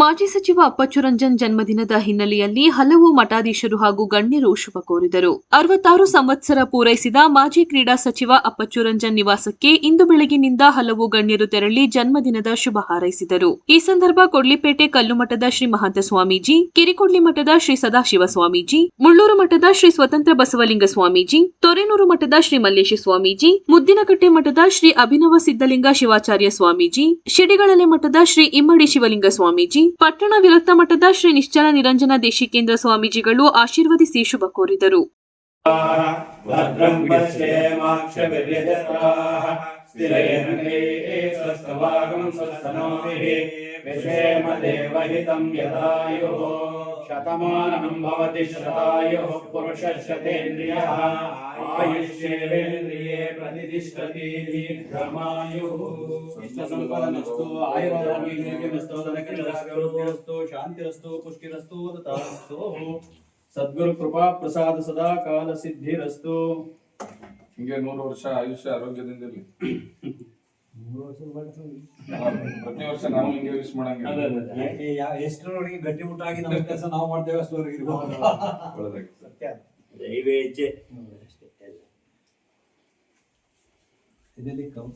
ಮಾಜಿ ಸಚಿವ ಅಪ್ಪಚ್ಚು ರಂಜನ್ ಜನ್ಮದಿನದ ಹಿನ್ನೆಲೆಯಲ್ಲಿ ಹಲವು ಮಠಾಧೀಶರು ಹಾಗೂ ಗಣ್ಯರು ಶುಭ ಕೋರಿದರು. ಅರವತ್ತಾರು ಸಂವತ್ಸರ ಪೂರೈಸಿದ ಮಾಜಿ ಕ್ರೀಡಾ ಸಚಿವ ಅಪ್ಪಚ್ಚು ರಂಜನ್ ನಿವಾಸಕ್ಕೆ ಇಂದು ಬೆಳಗಿನಿಂದ ಹಲವು ಗಣ್ಯರು ತೆರಳಿ ಜನ್ಮದಿನದ ಶುಭ ಹಾರೈಸಿದರು. ಈ ಸಂದರ್ಭ ಕೊಡ್ಲಿಪೇಟೆ ಕಲ್ಲುಮಠದ ಶ್ರೀ ಮಹಂತ ಸ್ವಾಮೀಜಿ, ಕಿರಿಕೊಡ್ಲಿ ಮಠದ ಶ್ರೀ ಸದಾಶಿವ ಸ್ವಾಮೀಜಿ, ಮುಳ್ಳೂರು ಮಠದ ಶ್ರೀ ಸ್ವತಂತ್ರ ಬಸವಲಿಂಗ ಸ್ವಾಮೀಜಿ, ತೊರೆನೂರು ಮಠದ ಶ್ರೀ ಮಲ್ಲೇಶ ಸ್ವಾಮೀಜಿ, ಮುದ್ದಿನಕಟ್ಟೆ ಮಠದ ಶ್ರೀ ಅಭಿನವ ಸಿದ್ದಲಿಂಗ ಶಿವಾಚಾರ್ಯ ಸ್ವಾಮೀಜಿ, ಶಿಡಿಗಳಲೆ ಮಠದ ಶ್ರೀ ಇಮ್ಮಡಿ ಶಿವಲಿಂಗ ಸ್ವಾಮೀಜಿ ಪಟ್ಟಣ ವಿರಕ್ತ ಮಠದ ಶ್ರೀ ನಿಶ್ಚಲ ನಿರಂಜನ ದೇಶಿಕೇಂದ್ರ ಸ್ವಾಮೀಜಿಗಳು ಆಶೀರ್ವದಿಸಿ ಶುಭ ಕೋರಿದರು. पश्येमाक्षभिर्यजत्राः स्थिरैर्मे स्वस्तवागं स्वस्तनोभिः विषेमदेवहितं यदायुः शतमानं भवति शतायुः पुरुषशतेन्द्रियः आयुष्येवेन्द्रिये प्रतिष्ठति दीर्घमायुः ಇಷ್ಟಸಂಪದನಸ್ತು ಆಯುರಾರೋಗ್ಯಮಸ್ತು ಧನಕೃಷ್ಣಸ್ತು ಶಾಂತಿರಸ್ತು ಪುಷ್ಟಿರಸ್ತು ತಥಾಸ್ತು ಸದ್ಗುರು ಕೃಪಾ ಪ್ರಸಾದ ಸದಾ ಕಾಲ ಸಿದ್ಧಿರಸ್ತು ಹಿಂಗೆ ನೂರು ವರ್ಷ ಆಯುಷ್ಯ ಆರೋಗ್ಯದಿಂದ ಇರ್ಲಿ ಪ್ರತಿ ವರ್ಷ ನಾವು ಹಿಂಗೆ ವಿಶ್ ಮಾಡಂಗಿಲ್ಲ ಎಷ್ಟರವರೆಗೆ ಗಟ್ಟಿ ಮುಟ್ಟಾಗಿ ನಮ್ಮ ಕೆಲಸ ನಾವು ಮಾಡ್ತೇವೆ ಅಷ್ಟರವರೆಗೆ ಇರ್ಬೋದು. ಇದರಲ್ಲಿ ಕಮ್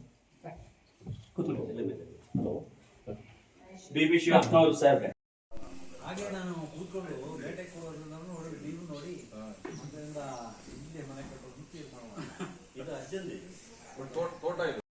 ಬಿ ಬಿ ಶಿವಪ್ಪನವರು ಸಾಹೇಬ್ರೆ ಹಾಗೆ ನಾನು ಕೂತ್ಕೊಂಡು ಬೇಟೆ ಕೊಡೋದನ್ನು ನೋಡಿ ನೀವು ನೋಡಿ. ಅದರಿಂದ ಇಲ್ಲೇ ಮನೆ ಕಟ್ಟೋದು. ಇದು ಅಜ್ಜಲ್ಲಿ ತೋಟ ತೋಟ ಇದೆ.